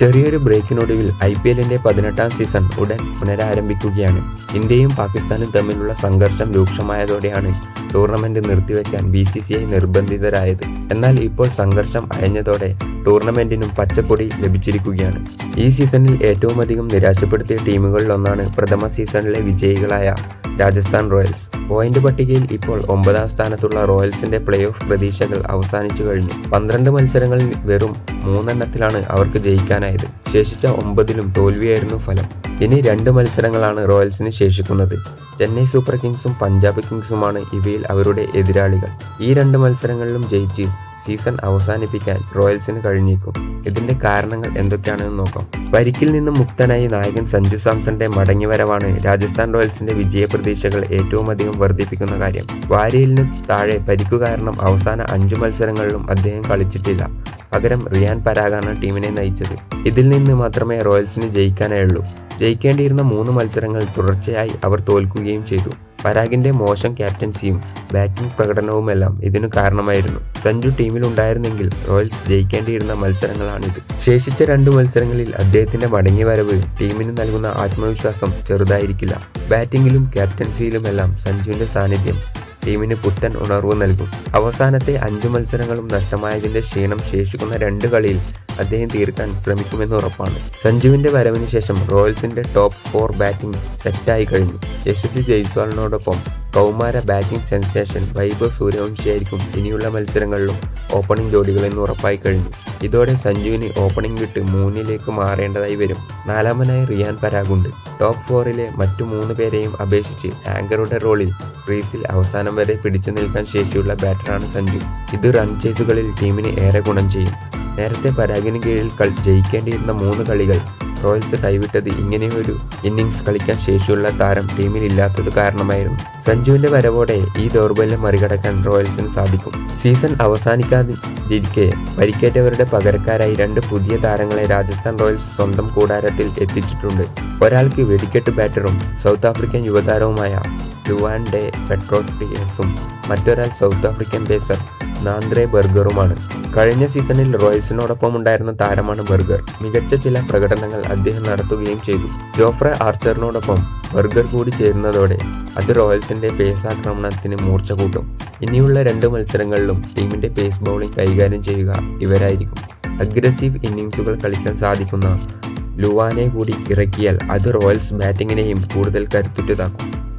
ചെറിയൊരു ബ്രേക്കിനൊടുവിൽ I P എല്ലിന്റെ പതിനെട്ടാം സീസൺ ഉടൻ പുനരാരംഭിക്കുകയാണ്. ഇന്ത്യയും പാകിസ്ഥാനും തമ്മിലുള്ള സംഘർഷം രൂക്ഷമായതോടെയാണ് ടൂർണമെന്റ് നിർത്തിവെക്കാൻ ബി സി സി ഐ നിർബന്ധിതരായത്. എന്നാൽ ഇപ്പോൾ സംഘർഷം അയഞ്ഞതോടെ ടൂർണമെന്റിനും പച്ചക്കൊടി ലഭിച്ചിരിക്കുകയാണ്. ഈ സീസണിൽ ഏറ്റവും അധികം നിരാശപ്പെടുത്തിയ ടീമുകളിലൊന്നാണ് പ്രഥമ സീസണിലെ വിജയികളായ രാജസ്ഥാൻ റോയൽസ്. പോയിന്റ് പട്ടികയിൽ ഇപ്പോൾ ഒമ്പതാം സ്ഥാനത്തുള്ള റോയൽസിന്റെ പ്ലേ ഓഫ് പ്രതീക്ഷകൾ അവസാനിച്ചു കഴിഞ്ഞു. പന്ത്രണ്ട് മത്സരങ്ങളിൽ വെറും മൂന്നെണ്ണത്തിലാണ് അവർക്ക് ജയിക്കാനായത്. ശേഷിച്ച ഒമ്പതിലും തോൽവിയായിരുന്നു ഫലം. ഇനി രണ്ട് മത്സരങ്ങളാണ് റോയൽസിന് ശേഷിക്കുന്നത്. ചെന്നൈ സൂപ്പർ കിങ്സും പഞ്ചാബ് കിങ്സുമാണ് ഇവയിൽ അവരുടെ എതിരാളികൾ. ഈ രണ്ട് മത്സരങ്ങളിലും ജയിച്ച് സീസൺ അവസാനിപ്പിക്കാൻ റോയൽസിന് കഴിഞ്ഞേക്കും. ഇതിന്റെ കാരണങ്ങൾ എന്തൊക്കെയാണെന്ന് നോക്കാം. പരിക്കിൽ നിന്നും മുക്തനായി നായകൻ സഞ്ജു സാംസന്റെ മടങ്ങിവരവാണ് രാജസ്ഥാൻ റോയൽസിന്റെ വിജയ പ്രതീക്ഷകൾ ഏറ്റവും അധികം വർദ്ധിപ്പിക്കുന്ന കാര്യം. വാര്യലിനും താഴെ പരിക്കു കാരണം അവസാന അഞ്ചു മത്സരങ്ങളിലും അദ്ദേഹം കളിച്ചിട്ടില്ല. പകരം റിയാൻ പരാഗാണ് ടീമിനെ നയിച്ചത്. ഇതിൽ നിന്ന് മാത്രമേ റോയൽസിന് ജയിക്കാനായുള്ളൂ. ജയിക്കേണ്ടിയിരുന്ന മൂന്ന് മത്സരങ്ങൾ തുടർച്ചയായി അവർ തോൽക്കുകയും ചെയ്തു. പരാഗിന്റെ മോശം ക്യാപ്റ്റൻസിയും ബാറ്റിംഗ് പ്രകടനവുമെല്ലാം ഇതിനു കാരണമായിരുന്നു. സഞ്ജു ടീമിലുണ്ടായിരുന്നെങ്കിൽ റോയൽസ് ജയിക്കേണ്ടിയിരുന്ന മത്സരങ്ങളാണിത്. ശേഷിച്ച രണ്ട് മത്സരങ്ങളിൽ അദ്ദേഹത്തിന്റെ മടങ്ങിവരവ് ടീമിന് നൽകുന്ന ആത്മവിശ്വാസം ചെറുതായിരിക്കില്ല. ബാറ്റിംഗിലും ക്യാപ്റ്റൻസിയിലുമെല്ലാം സഞ്ജുവിന്റെ സാന്നിധ്യം ടീമിന് പുത്തൻ ഉണർവ് നൽകും. അവസാനത്തെ അഞ്ച് മത്സരങ്ങളും നഷ്ടമായതിന്റെ ക്ഷീണം ശേഷിക്കുന്ന രണ്ട് കളിയിൽ അദ്ദേഹം തീർക്കാൻ ശ്രമിക്കുമെന്ന് ഉറപ്പാണ്. സഞ്ജുവിന്റെ വരവിന് ശേഷം റോയൽസിന്റെ ടോപ്പ് ഫോർ ബാറ്റിംഗ് സെറ്റായി കഴിഞ്ഞു. യശസ്വി ജയ്സ്വാളിനോടൊപ്പം കൗമാര ബാറ്റിംഗ് സെൻസേഷൻ വൈഭവ് സൂര്യവംശിയായിരിക്കും ഇനിയുള്ള മത്സരങ്ങളിലും ഓപ്പണിംഗ് ജോഡികളെന്ന് ഉറപ്പായി കഴിഞ്ഞു. ഇതോടെ സഞ്ജുവിന് ഓപ്പണിംഗ് വിട്ട് മൂന്നിലേക്ക് മാറേണ്ടതായി വരും. നാലാമനായി റിയാൻ പരാഗുണ്ട്. ടോപ്പ് ഫോറിലെ മറ്റു മൂന്ന് പേരെയും അപേക്ഷിച്ച് ആങ്കറുടെ റോളിൽ ക്രീസിൽ അവസാനം വരെ പിടിച്ചു നിൽക്കാൻ ശേഷിയുള്ള ബാറ്ററാണ് സഞ്ജു. ഇത് റൺ ചേസുകളിൽ ടീമിന് ഏറെ ഗുണം ചെയ്യും. നേരത്തെ പരാഗിന് കീഴിൽ കളി ജയിക്കേണ്ടിയിരുന്ന മൂന്ന് കളികൾ റോയൽസ് കൈവിട്ടത് ഇങ്ങനെയൊരു ഇന്നിങ്സ് കളിക്കാൻ ശേഷിയുള്ള താരം ടീമിൽ ഇല്ലാത്തത് കാരണമായിരുന്നു. സഞ്ജുവിന്റെ വരവോടെ ഈ ദൗർബല്യം മറികടക്കാൻ റോയൽസിന് സാധിക്കും. സീസൺ അവസാനിക്കാതിരിക്കെ പരിക്കേറ്റവരുടെ പകരക്കാരായി രണ്ട് പുതിയ താരങ്ങളെ രാജസ്ഥാൻ റോയൽസ് സ്വന്തം കൂടാരത്തിൽ എത്തിച്ചിട്ടുണ്ട്. ഒരാൾക്ക് വെടിക്കെട്ട് ബാറ്ററും സൗത്ത് ആഫ്രിക്കൻ യുവതാരവുമായ ലുവാൻ ഡെ പെട്രോട്ടിയസും മറ്റൊരാൾ സൗത്ത് ആഫ്രിക്കൻ ബേസർ നാന്ദ്രെ ബർഗറുമാണ് കഴിഞ്ഞ സീസണിൽ റോയൽസിനോടൊപ്പം ഉണ്ടായിരുന്ന താരമാണ് ബർഗർ. മികച്ച ചില പ്രകടനങ്ങൾ അദ്ദേഹം നടത്തുകയും ചെയ്തു. ജോഫ്ര ആർച്ചറിനോടൊപ്പം ബർഗർ കൂടി ചേരുന്നതോടെ അത് റോയൽസിന്റെ പേസ് ആക്രമണത്തിന് മൂർച്ച കൂട്ടും. ഇനിയുള്ള രണ്ട് മത്സരങ്ങളിലും ടീമിന്റെ പേസ് ബൗളിംഗ് കൈകാര്യം ചെയ്യുക ഇവരായിരിക്കും. അഗ്രസീവ് ഇന്നിങ്സുകൾ കളിക്കാൻ സാധിക്കുന്ന ലുവാനെ കൂടി ഇറക്കിയാൽ അത് റോയൽസ് ബാറ്റിങ്ങിനെയും കൂടുതൽ കരുത്തുറ്റതാക്കും.